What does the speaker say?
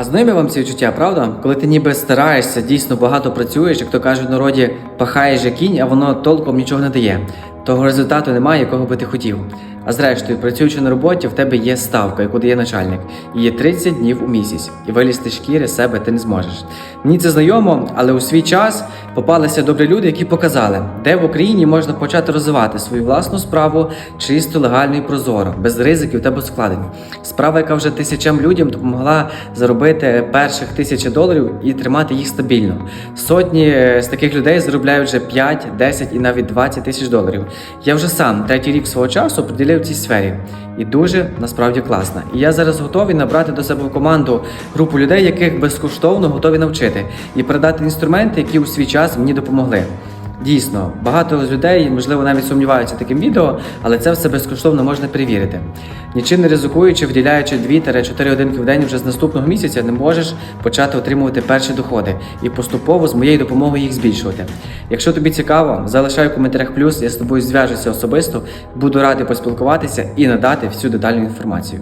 А знайомі вам ці відчуття, правда? Коли ти ніби стараєшся, дійсно багато працюєш, як то кажуть в народі, пахаєш як кінь, а воно толком нічого не дає. Того результату немає, якого би ти хотів. А зрештою, працюючи на роботі, в тебе є ставка, яку дає начальник, є 30 днів у місяць, і вилізти шкіри себе ти не зможеш. Мені це знайомо, але у свій час попалися добрі люди, які показали, де в Україні можна почати розвивати свою власну справу чисто, легально і прозоро, без ризиків та без вкладень. Справа, яка вже тисячам людям допомогла заробити перших тисячі доларів і тримати їх стабільно. Сотні е, з таких людей заробляють вже 5, 10 і навіть 20 тисяч доларів. Я вже сам третій рік свого часу приділив цій сфері, і дуже насправді класна. І я зараз готовий набрати до себе в команду групу людей, яких безкоштовно готові навчити і передати інструменти, які у свій час мені допомогли. Дійсно, багато з людей, можливо, навіть сумніваються таким відео, але це все безкоштовно можна перевірити. Нічим не ризикуючи, вділяючи 2-4 годинки в день вже з наступного місяця, не можеш почати отримувати перші доходи і поступово з моєю допомогою їх збільшувати. Якщо тобі цікаво, залишай у коментарях плюс, я з тобою зв'яжуся особисто, буду радий поспілкуватися і надати всю детальну інформацію.